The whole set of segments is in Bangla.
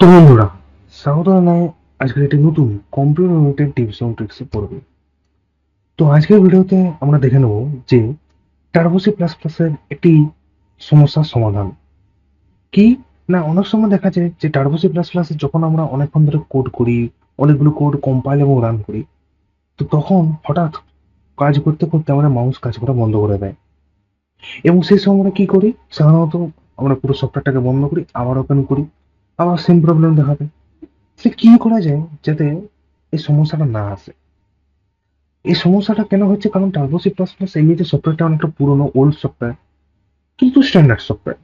তো বন্ধুরা স্বাগত জানাই আজকের একটি নতুন কম্পিউটার রিলেটেড টিপস এবং ট্রিক্সে পড়বে তো আজকের ভিডিওতে আমরা দেখে নেব যে টার্বোসি প্লাস প্লাসের একটি সমস্যার সমাধান। কি? না, অনেক সময় দেখা যায় যে টার্বোসি প্লাস প্লাসে যখন আমরা অনেকক্ষণ ধরে কোড করি, অনেকগুলো কোড কম্পাইল এবং রান করি, তো তখন হঠাৎ কাজ করতে করতে আমাদের মাউস কাজ করা বন্ধ করে দেয়। এবং সেই সময় আমরা কী করি? সাধারণত আমরা পুরো সফটওয়্যারটাকে বন্ধ করি, আবার ওপেন করি। আবার সেম প্রবলেম দেখাবে। সে কি করা যায় যাতে এই সমস্যাটা না আসে? এই সমস্যাটা কেন হচ্ছে? কারণ টার্বোসি প্লাস প্লাস এমনিতে সফটওয়্যারটা অনেকটা পুরনো ওল্ড সফটওয়্যার কিন্তু স্ট্যান্ডার্ড সফটওয়্যার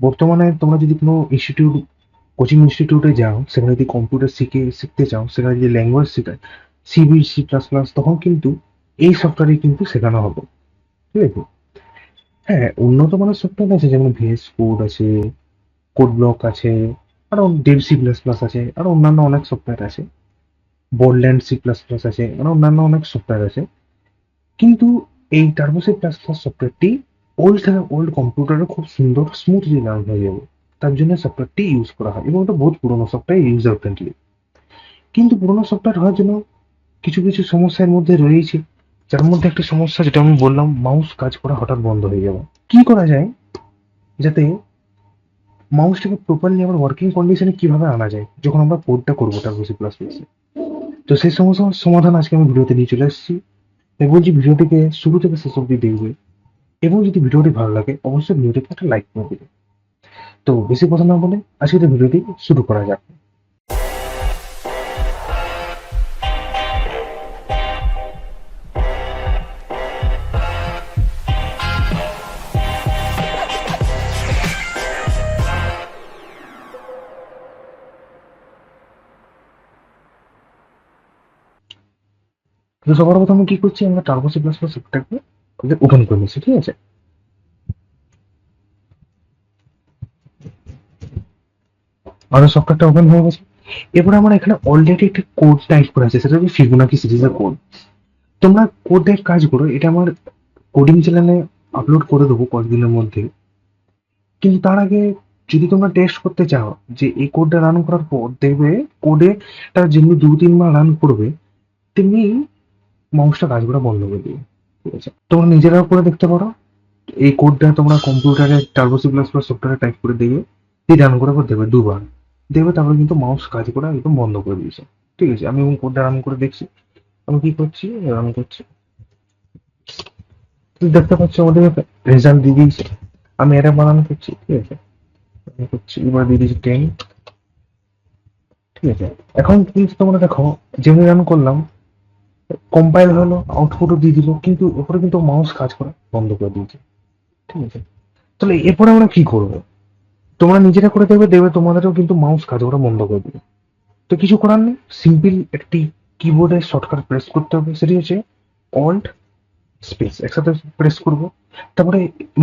বর্তমানে তোমরা যদি কোনো ইনস্টিটিউট কোচিং ইনস্টিটিউটে যাও, সেখানে যদি কম্পিউটার শিখে, শিখতে চাও, সেখানে যদি ল্যাঙ্গুয়েজ শেখায় সিবি সি প্লাস প্লাস তখন কিন্তু এই সফটওয়্যারই কিন্তু শেখানো হবে। ঠিক আছে? হ্যাঁ উন্নত মানের সফটওয়্যার আছে, যেমন ভিএস কোড আছে কোড ব্লক আছে আরও ডেভ সি প্লাস প্লাস আছে আর অন্যান্য অনেক সফটওয়্যার আছে বোর্ডল্যান্ড সি প্লাস প্লাস আছে আর অন্যান্য অনেক সফটওয়্যার আছে। কিন্তু এই টার্বোসি প্লাস প্লাস সফটওয়্যারটি ওল্ড থেকে ওল্ড কম্পিউটারে খুব সুন্দর স্মুথলি রান হয়ে যাবে। তার জন্য সফটওয়্যারটি ইউজ করা হয় এবং এটা বহুত পুরোনো সফটওয়্যার ইউজার ফ্রেন্ডলি কিন্তু পুরোনো সফটওয়্যার হওয়ার জন্য কিছু কিছু সমস্যার মধ্যে রয়েছে। যার মধ্যে একটা সমস্যা, যেটা আমি বললাম মাউস কাজ করা হঠাৎ বন্ধ হয়ে যাবে। কি করা যায়? যাতে মাউসটাকে প্রপারলি আমার ওয়ার্কিং কন্ডিশনে কীভাবে আনা যায়, যখন আমরা কোডটা করব তার সি প্লাস প্লাসে তো সেই সমস্যার সমাধান আজকে আমি ভিডিওতে নিয়ে চলে এসেছি। তাই বলছি ভিডিওটিকে শুরু থেকে শেষ অব্দি দেখবে। এবং যদি ভিডিওটি ভালো লাগে, অবশ্যই ভিডিওটিকে একটা লাইক করে দেবে। তো বেশি কথা না বলে আজকে ভিডিওটি শুরু করা যাক। তো সবার প্রথমে কি করছি, আমরা টার্বোসি প্লাস প্লাস সফটওয়্যারকে ওপেন করে নিচ্ছি, ঠিক আছে? আমাদের সফটওয়্যারটা ওপেন হয়ে গেছে। এরপর আমার এখানে অলরেডি একটা কোড টাইপ করা আছে, সেটা হচ্ছে ফিবোনাকি সিরিজের কোড তোমরা কোডের কাজ করো, এটা আমার কোডিং চ্যানেলে আপলোড করে দেবো কয়েকদিনের মধ্যে। কিন্তু তার আগে যদি তোমরা টেস্ট করতে চাও যে এই কোডটা রান করার পর দেখবে কোডে যেমনি দু তিনবার রান করবে, তেমনি মাউসটা কাজ করা বন্ধ করে দিবে ঠিক আছে? তোমরা নিজেরাও করে দেখতে পারো, এই কোডটা তোমরা কম্পিউটারে টার্বোসি প্লাস প্লাস সফটওয়্যারে টাইপ করে দিয়ে দিয়ে রান করার পর দেবে দুবার। দেবে তারপরে কিন্তু মাউস কাজ করা একদম বন্ধ করে দিয়েছে, ঠিক আছে? আমি এবং কোডটা রান করে দেখছি। আমি কি করছি? রান করছি। দেখতে পাচ্ছ আমাদের রেজাল্ট দিয়ে দিয়েছে। আমি এটা বানানো করছি, ঠিক আছে? করছি, এবার দিয়ে দিয়েছি টেন ঠিক আছে? এখন কিন্তু তোমরা দেখো যেমনি রান করলাম কম্পাইল হলো আউটপুটও দিয়ে দিল, কিন্তু এরপরে কিন্তু মাউস কাজ করা বন্ধ করে দিয়েছে। ঠিক আছে? তাহলে এরপরে আমরা কি করব? তোমরা নিজেরা করে দেবে দেবে তোমাদেরও কিন্তু মাউস কাজ করা বন্ধ করে দিবে তো কিছু করার নেই সিম্পল একটি কিবোর্ডে শর্টকাট প্রেস করতে হবে, সেটি হচ্ছে অল্ট স্পেস একসাথে প্রেস করব। তারপরে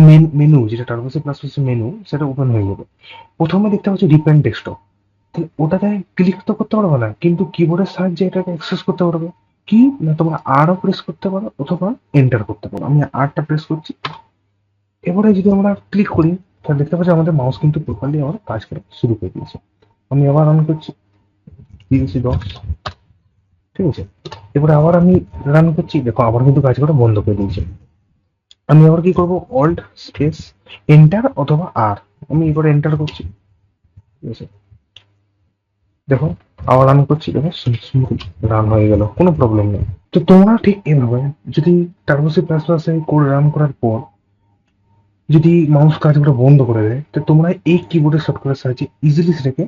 মেন মেনু যেটা টার্বোসি প্লাস মেনু সেটা ওপেন হয়ে যাবে। প্রথমে দেখতে পাচ্ছি রিপেন্ট ডেস্কটপ তাহলে ওটাতে ক্লিক তো করতে পারবে না, কিন্তু কিবোর্ডের সাহায্যে এটাকে অ্যাক্সেস করতে পারবে। কি? না, তোমরা আরও প্রেস করতে পারো অথবা এন্টার করতে পারো। আমি আরটা প্রেস করছি। এবারে যদি আমরা ক্লিক করি, তাহলে দেখতে পাচ্ছি আমাদের মাউস কিন্তু প্রপারলি আমার কাজ করা শুরু করে দিয়েছে। আমি আবার রান করছি। দিয়েছি দশ। ঠিক আছে? এবারে আবার আমি রান করছি। দেখো, আবার কিন্তু কাজ করা বন্ধ করে দিয়েছে। আমি আবার কি করব? অল্ট স্পেস এন্টার অথবা আর আমি এবারে এন্টার করছি। ঠিক আছে? দেখো আবার করছি রান হয়ে গেল। কোনো প্রবলেম নেই। তো তোমরা ঠিক এভাবে যদি টার্বোসি প্লাস কোড রান করার পর যদি মাউস বন্ধ করে দেয়, তো তোমরা এই কিবোর্ডের সাহায্যে ইজিলি সেটাকে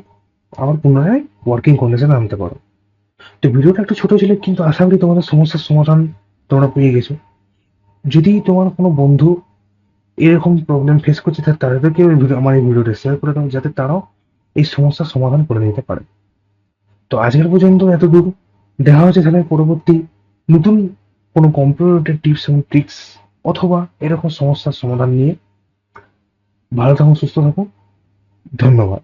আবার পুনরায় ওয়ার্কিং কন্ডিশনে আনতে পারো। তো ভিডিওটা একটু ছোট ছিল, কিন্তু আশা করি তোমাদের সমস্যার সমাধান তোমরা পেয়ে গেছো। যদি তোমার কোনো বন্ধু এরকম প্রবলেম ফেস করছে, তাহলে তাদেরকে ভিডিও আমার এই ভিডিওটা শেয়ার করে দাও, যাতে তারাও এই সমস্যার সমাধান করে নিতে পারে। তো আজকের পর্যন্ত এতদূর দেখা হচ্ছে তাহলে পরবর্তী নতুন কোনো কম্পিউটার টিপস এবং ট্রিক্স অথবা এরকম সমস্যার সমাধান নিয়ে। ভালো থাকুন, সুস্থ থাকুন। ধন্যবাদ।